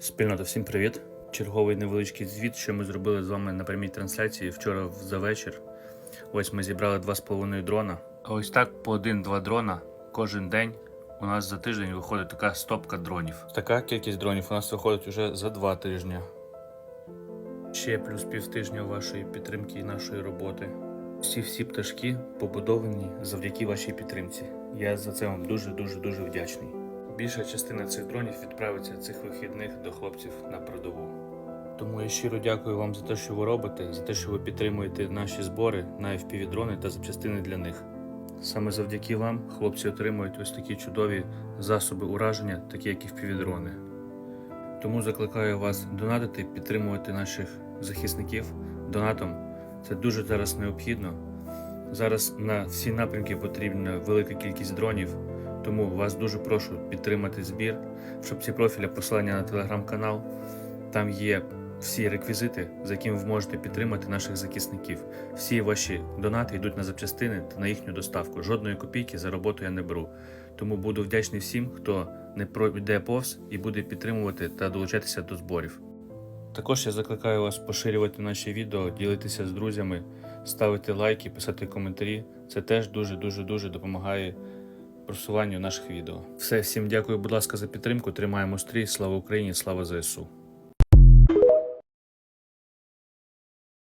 Спільнота, всім привіт! Черговий невеличкий звіт, що ми зробили з вами на прямій трансляції вчора за вечір. Ось ми зібрали 2,5 дрона. А ось так по один-два дрона кожен день у нас за тиждень виходить така стопка дронів. Така кількість дронів у нас виходить уже за два тижні. Ще плюс півтижня вашої підтримки і нашої роботи. Всі всі пташки побудовані завдяки вашій підтримці. Я за це вам дуже дуже дуже вдячний. Більша частина цих дронів відправиться цих вихідних до хлопців на передову. Тому я щиро дякую вам за те, що ви робите, за те, що ви підтримуєте наші збори на FPV-дрони та запчастини для них. Саме завдяки вам хлопці отримують ось такі чудові засоби ураження, такі як і FPV-дрони. Тому закликаю вас донатити, підтримувати наших захисників донатом. Це дуже зараз необхідно. Зараз на всі напрямки потрібна велика кількість дронів, тому вас дуже прошу підтримати збір, щоб ці профілі посилання на телеграм-канал. Там є всі реквізити, за якими ви можете підтримати наших захисників. Всі ваші донати йдуть на запчастини та на їхню доставку. Жодної копійки за роботу я не беру. Тому буду вдячний всім, хто не пройде повз і буде підтримувати та долучатися до зборів. Також я закликаю вас поширювати наші відео, ділитися з друзями, ставити лайки, писати коментарі. Це теж дуже дуже дуже допомагає просуванню наших відео. Все, всім дякую, будь ласка, за підтримку. Тримаємо стрій. Слава Україні, слава ЗСУ.